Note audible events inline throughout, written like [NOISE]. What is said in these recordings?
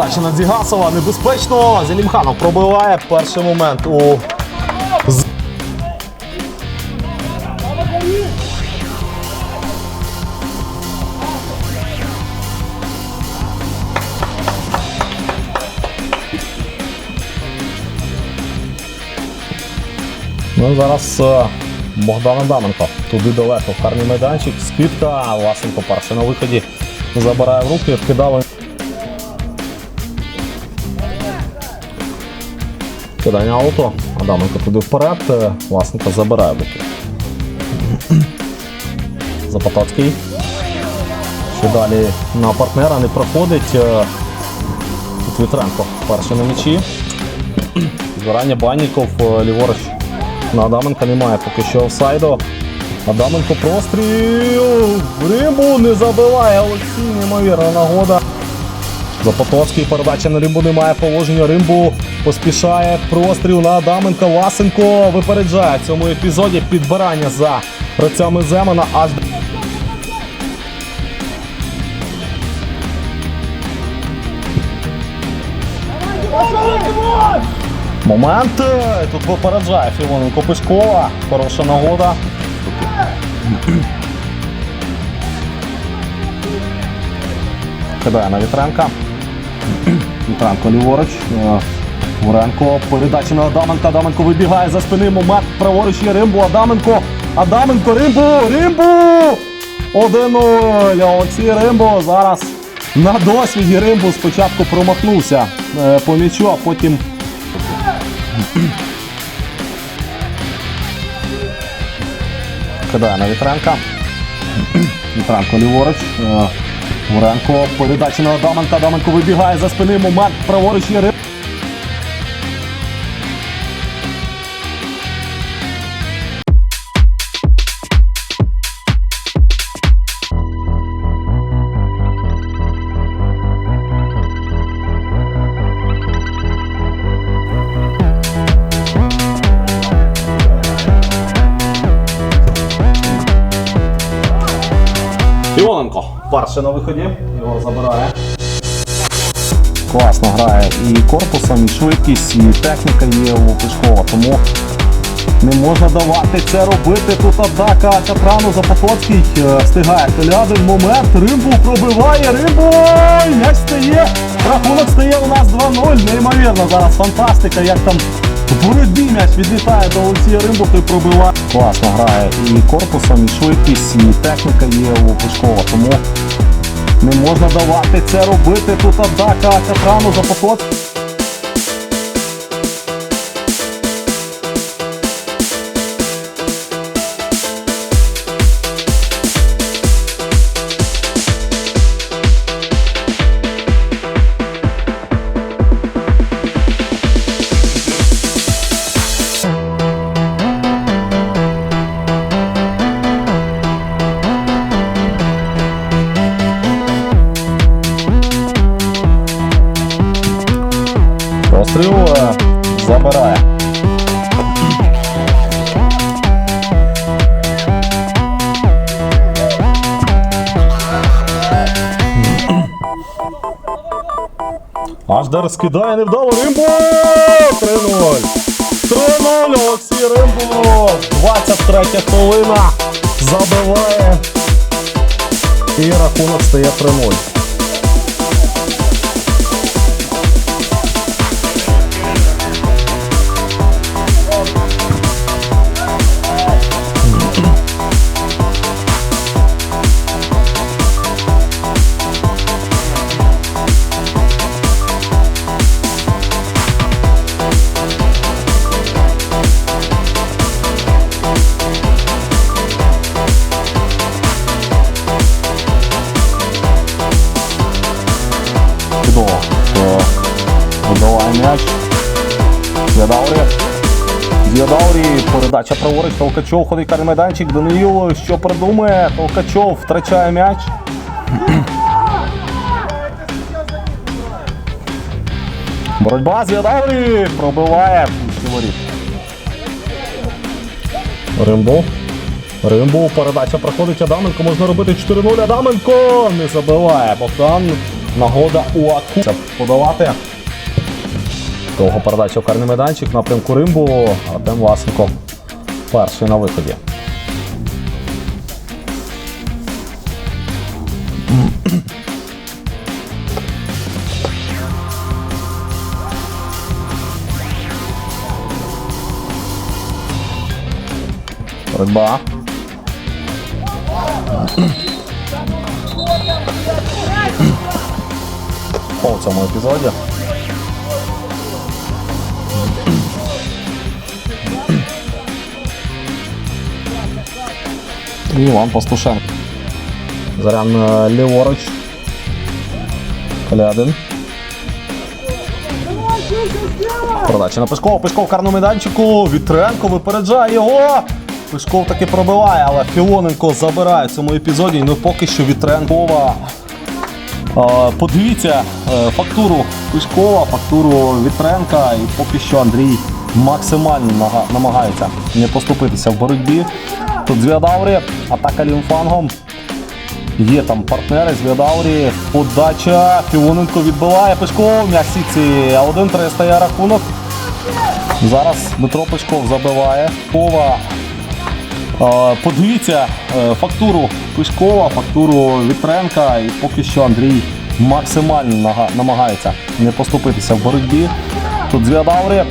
Передача на Дзігасова небезпечно. Зелімханов пробиває перший момент у Ну, зараз е, Богдан Адаменко. Туди далеко. Карний майданчик. Скидка. Власенко перший на виході забирає в руки, вкидали. Кидання ауто. Адаменко туди вперед. е, Власенко забирає в руки. [CLEARS THROAT] Запотоцький. Ще далі на партнера не проходить. е, Вітренко перший на м'ячі. [CLEARS THROAT] Збирання Банніков е, ліворуч. На Адаменка немає поки що офсайду. Адаменко простріл. Римбу не забиває Олексій, неймовірна нагода. Запотоцький передача на Римбу немає положення. Римбу поспішає простріл на Адаменка. Васенко випереджає в цьому епізоді підбирання за гравцями Земана аж. Момент. Тут випереджає Філоненко Пишкова. Хороша нагода. Кидає на Вітренка. Вітренко ліворуч. Муренко. Передача на Адаменка. Адаменко вибігає за спини. Момент. Праворуч є Римбу. Адаменко. Адаменко. Римбу. Римбу. 1-0. Олексій Римбу зараз на досвіді Римбу спочатку промахнувся по м'ячу, а потім Кидає на Вітренка. Вітренко ліворуч. Муренко. Передача на Адаменка. Адаменко вибігає за спини. Момент. Праворуч є Рим. Перший на виході. Його забирає. Класно грає і корпусом, і швидкість, і техніка є у Пишкова, тому не можна давати це робити. Тут атака Катрану Запотоцький е, встигає. Телядин момент. Римбу пробиває. Римбу! М'яч стає. Рахунок стає у нас 2-0. Неймовірно зараз фантастика. Як там в боротьбі м'яч відлітає до Олексія Римбу, той пробиває. Класно грає і корпусом, і швидкість, і техніка є у Пушкова. тому не можна давати це робити. Тут атака Катрану за Постріл скидає невдало Римбо! 3-0. 3-0 Олексій Римбо. 23 хвилина. Забиває. І рахунок стає 3-0. Передача праворуч. Толкачов ходить карний майданчик. Даниїл що придумає. Толкачов втрачає м'яч. Боротьба з Ядаврі пробиває воріт. Римбу. Римбу. Передача проходить Адаменко. Можна робити 4-0. Адаменко не забиває. Богдан. Нагода у Аку. Подавати. Довго передача в карний майданчик. Напрямку Римбу. Артем Власенко. Перший на виході. Боротьба. По цьому епізоді. І Іван Пастушенко. Зарян е, ліворуч. Колядин. Передача на. Пешков в карному майданчику. Вітренко випереджає його. Пешков таки пробиває, але Філоненко забирає в цьому епізоді. Ну поки що Вітренкова. Е, Подивіться е, фактуру Пишкова, фактуру Вітренка, і поки що Андрій максимально намагається не поступитися в боротьбі. Тут Звіадаурі, атака лівфангом. Є там партнери Звіадаурі, подача. Філоненко відбиває сітці, а 1-3 стає рахунок. Зараз Дмитро Пишков забиває. Кова Е, Подивіться е, фактуру Пишкова, фактуру Вітренка, і поки що Андрій максимально намагається не поступитися в боротьбі. Тут Звіадаврі.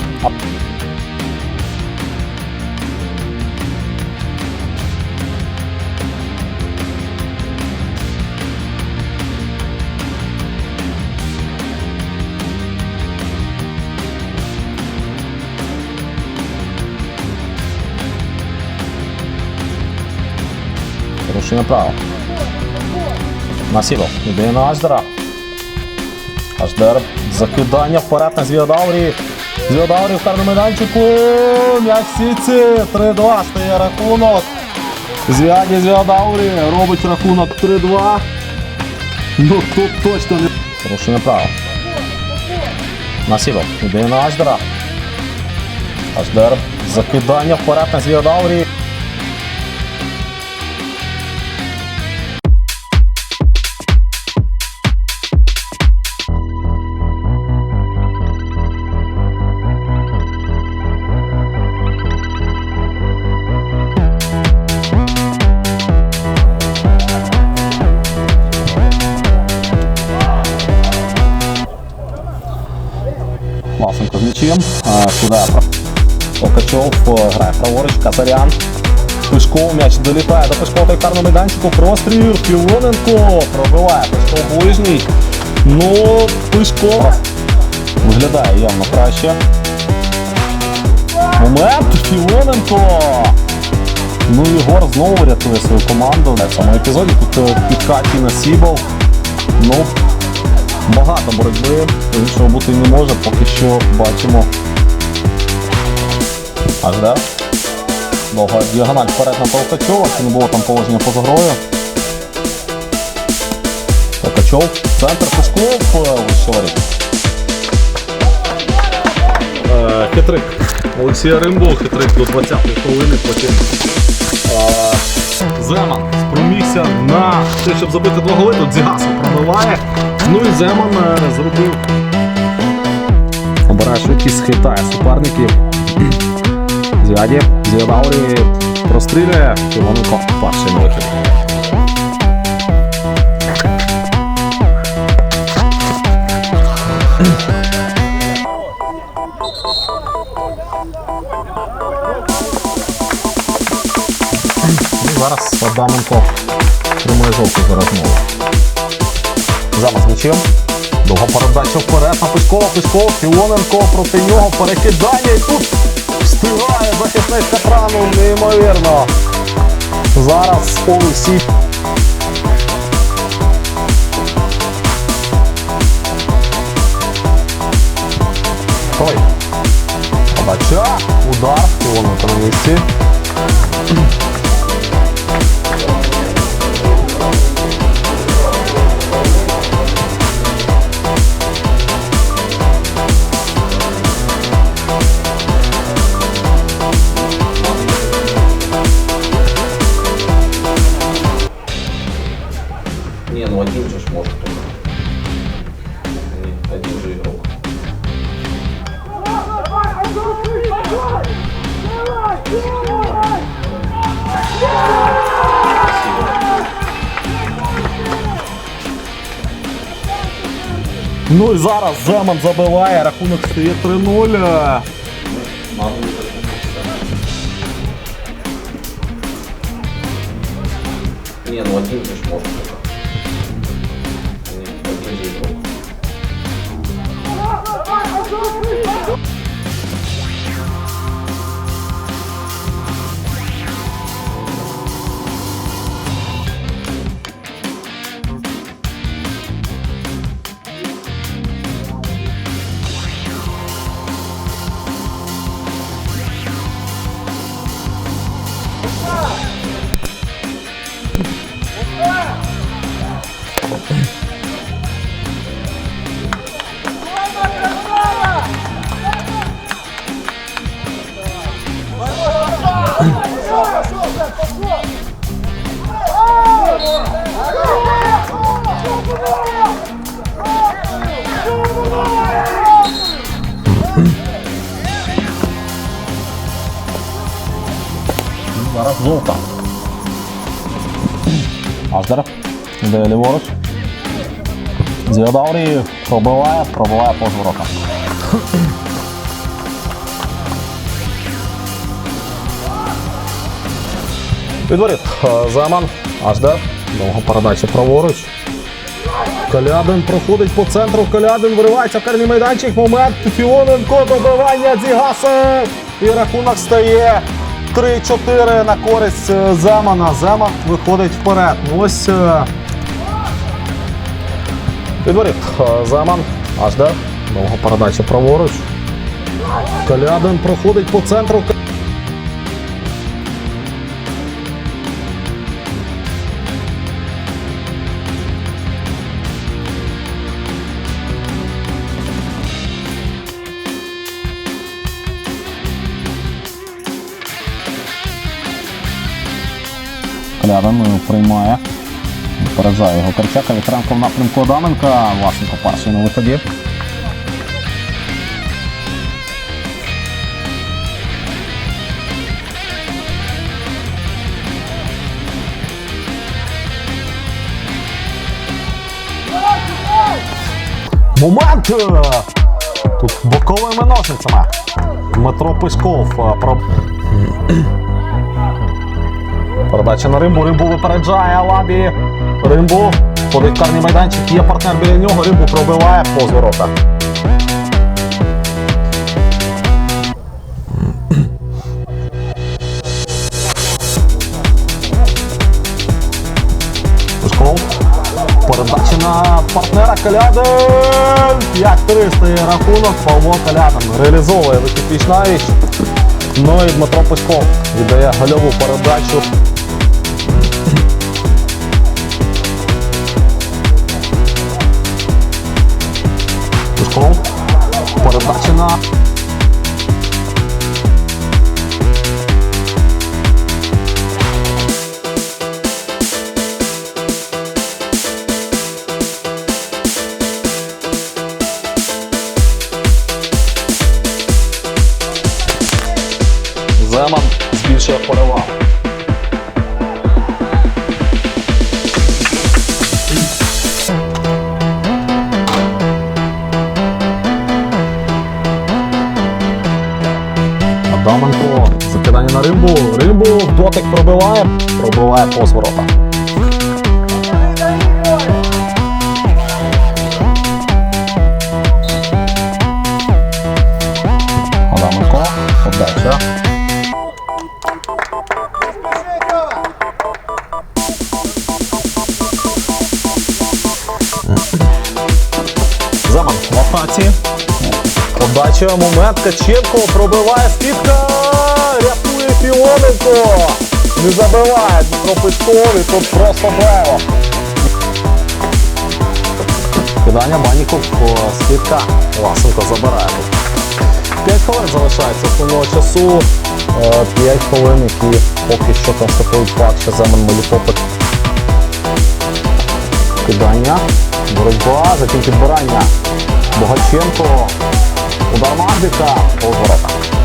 Права. Насілов. Іде на Аждера. Аждер. Закидання вперед на Звіадаурі. Звіадаурі в карному майданчику. М'яч в 3-2 стає рахунок. Звіаді Звіадаурі робить рахунок 3-2. Ну тут точно не. Порушення права. Насілов. Іде на Аждера. Аждер. Закидання вперед на Звіадаурі. Власенко з м'ячем. Сюди Окачов грає праворуч, Казарян. Пишков м'яч долітає до Пишкова та карному майданчику. Простріл. Філоненко пробиває Пишков ближній. Ну, Пишков виглядає явно краще. Момент. Філоненко. Ну, Ігор знову рятує свою команду. В цьому епізоді тут е, підкаті на. Ну, багато боротьби, іншого бути не може, поки що бачимо. Аж да? Довга діагональ вперед на Толкачова, чи не було там положення поза грою. Толкачов, центр Пушков, вищий Е, Хитрик. Олексія Римбо, хитрик до 20-ї хвилини, потім е, Земан спромігся на те, щоб забити два голи. Тут Зігасов пробиває. Ну і Земан е, зробив. Обирає швидкість, хитає суперників. [CLEARS THROAT] Зіаді, Зіадаурі прострілює. Іваненко перший вихід. І [CLEARS THROAT] зараз Адаменко тримає жовту за розмову. Замас м'ячем. Довга передача вперед на Пишкова. Пишков, Філоненко проти нього перекидання і тут встигає захисник Капрану. Неймовірно. Зараз Олексій. Ой. Подача. Удар. Філоненко на місці. Ну і зараз Земан забиває, рахунок стає 3-0. Аздер. Іде ліворуч. Зіодаурі пробиває, пробиває по воротам. Відворіт. Заман. Аздер. Довго передача праворуч. Калядин проходить по центру. Калядин виривається в карний майданчик. Момент. Фіоненко добивання Дзігаси. І рахунок стає 3-4 на користь замана. Земана. Земан виходить вперед. Ну, Ось. е, Підворіт. Е, Аж де? Довга передача праворуч. Калядин проходить по центру. Клядин е, приймає. Поражає його Корчака. Вітренко в напрямку Адаменка. Власенко перший на виході. Момент! Тут боковими ножницями. Дмитро Пишков. На Римбу. Римбу випереджає Алабі. Римбу. Ходить карний майданчик. Є партнер біля нього. Римбу пробиває повз ворота. Пушков. Передача на партнера Калядин. 5-3 стає рахунок. Павло Калядин реалізовує навіть. Ну і Дмитро Пушков віддає гольову передачу. Пушков. Передача. Земан збільшує перевагу. Дотик пробиває. Пробиває повз ворота. Адаменко. Подача. Заман в атаці. Подача момент. Каченко пробиває скидка. Фіоненко. Не забиває Дмитро Писков і тут просто браво. Кидання Баніков. Скидка. Власенко забирає. 5 хвилин залишається основного часу. 5 хвилин, які поки що констатують факт, що Земан Меліпопит. Кидання. Боротьба, затім підбирання. Богаченко Удар Мазика. Поворота.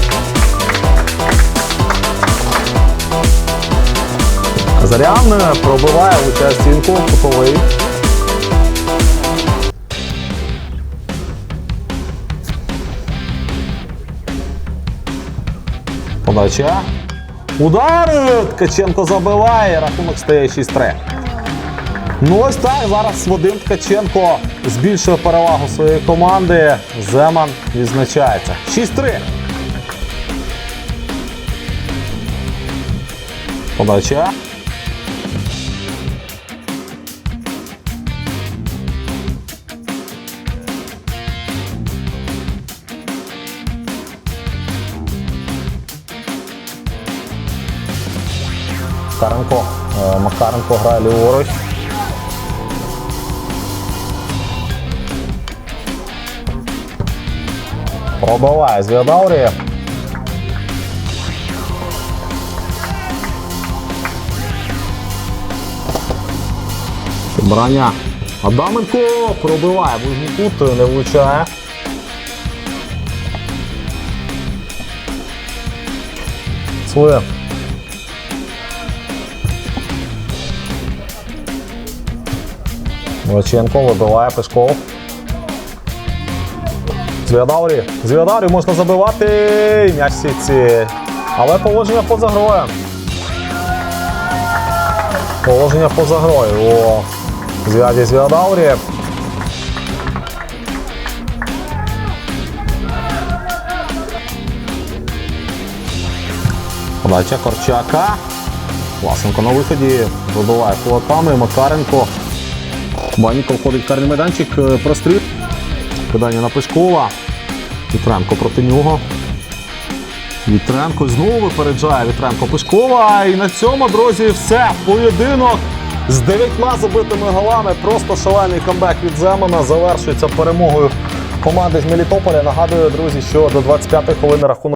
Зарян пробиває у стінку кутовий. Подача. Удар! Ткаченко забиває, рахунок стає 6-3. Ну ось так, зараз Вадим Ткаченко збільшує перевагу своєї команди. Земан відзначається. 6-3. Подача. Макаренко. Е, Макаренко грає ліворуч. Пробиває з Віадаурі. Броня. Адаменко пробиває ближній кут, не влучає. Своє. Моченко вибиває Пешков. Звіадаурі. Звіадаурі можна забивати. М'яч сітці. Але положення поза грою. Положення поза грою. О, зв'язі Звіадаурі. Подача Корчака. Власенко на виході. Вибиває кулаками. Макаренко. Баніков ходить в карний майданчик. е, Простріл. Кидання на Пешкова. Вітренко проти нього. Вітренко знову випереджає Вітренко Пешкова. І на цьому, друзі, все. Поєдинок з дев'ятьма забитими голами. Просто шалений камбек від Земана завершується перемогою команди з Мелітополя. Нагадую, друзі, що до 25-ї хвилини рахунок.